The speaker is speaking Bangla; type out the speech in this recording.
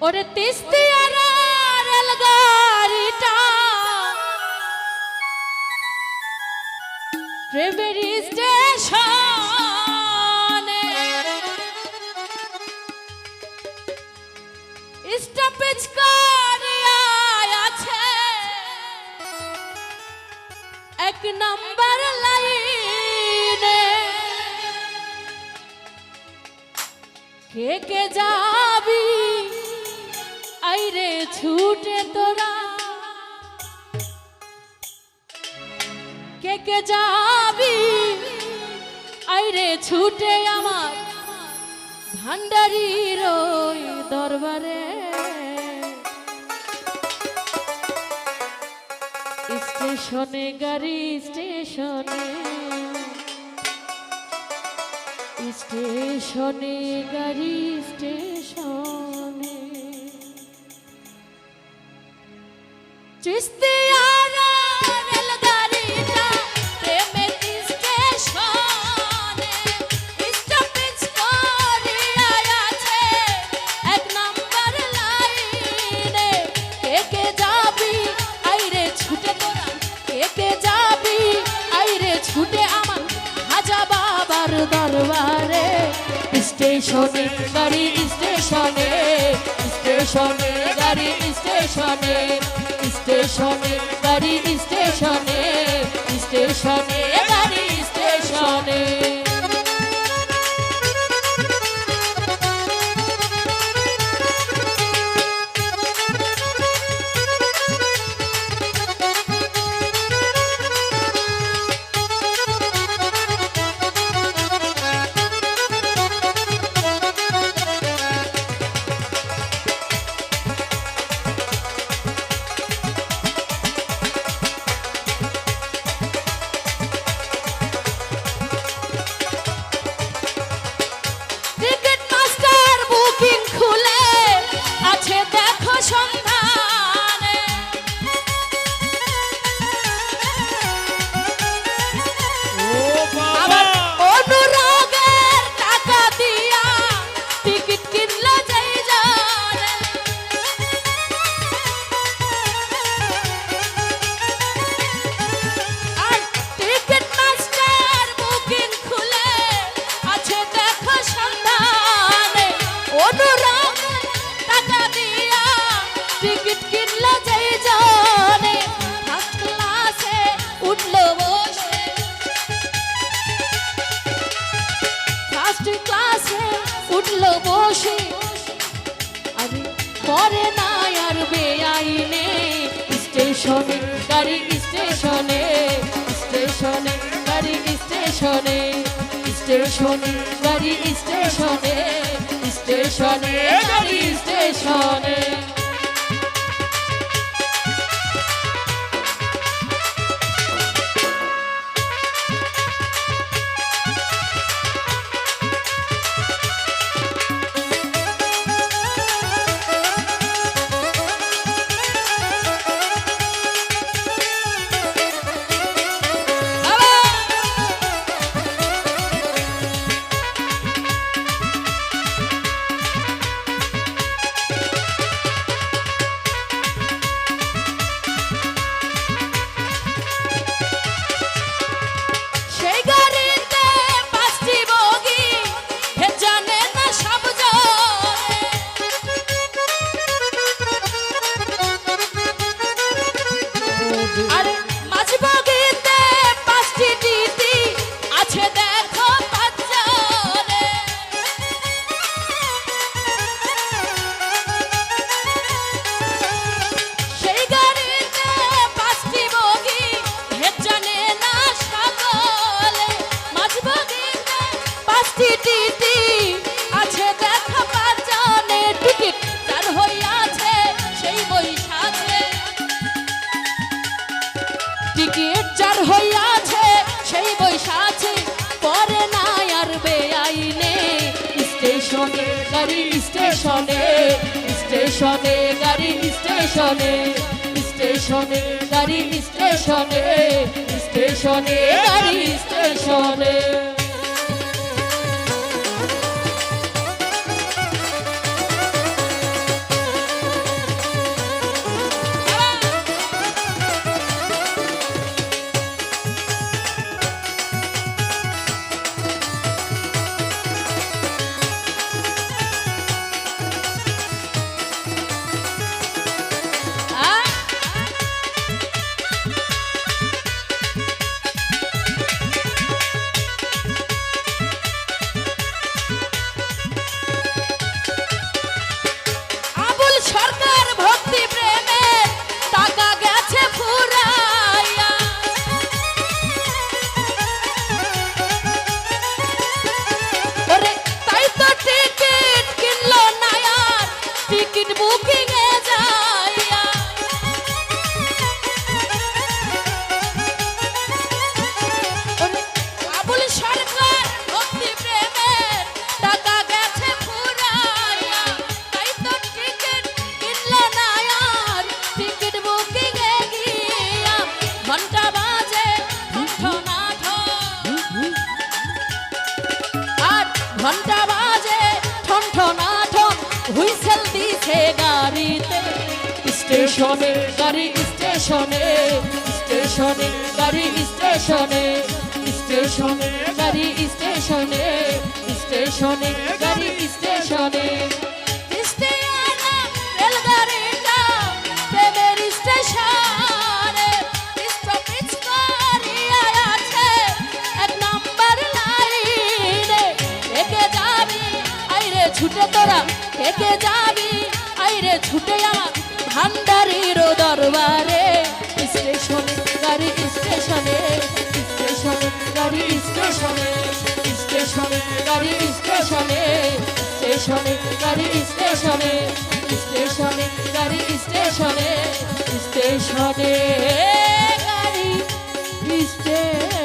ওরে তিস্তি রেলগাড়িটা প্রেমের স্টেশনে স্টপেজ আছে এক নাম্বার লাইনে কে কে যাবি আইরে ছুটে তোরা। কে কে যাবি? আইরে ছুটে আমার ভান্ডারির ওই দরবারে। স্টেশনে, গাড়ি স্টেশনে। স্টেশনে, গাড়ি স্টেশনে। দরবারে। স্টেশনে গাড়ি স্টেশনে স্টেশনে গাড়ি স্টেশনে। স্টেশনে গাড়ি স্টেশনে স্টেশনে গাড়ি স্টেশনে। টিকিট কিনলো যাই টিকিট কিনলো যাই জানে। ক্লাসে উঠল বসে ফার্স্ট ক্লাসে উঠল বসে পরে না আর বেআইনে। স্টেশনে, গাড়ি স্টেশনে স্টেশনে, গাড়ি স্টেশনে স্টেশনে, গাড়ি স্টেশনে স্টেশনে, গাড়ি স্টেশনে। আরে গাড়ি স্টেশনে স্টেশনে গাড়ি স্টেশনে স্টেশনে গাড়ি স্টেশনে স্টেশনে গাড়ি স্টেশনে। স্টেশনে, গাড়ি স্টেশনে স্টেশনে, গাড়ি স্টেশনে স্টেশনে, গাড়ি স্টেশনে স্টেশনে, গাড়ি স্টেশনে। ছুটে তোরা, একে যাবি, আইরে ছুটে আমার ভান্ডারির দরবারে, স্টেশন, গাড়ি স্টেশনে, স্টেশন, গাড়ি স্টেশনে, স্টেশন, গাড়ি স্টেশনে, স্টেশন, গাড়ি স্টেশনে স্টেশনে, গাড়ি স্টেশনে স্টেশনে, গাড়ি, স্টেশনে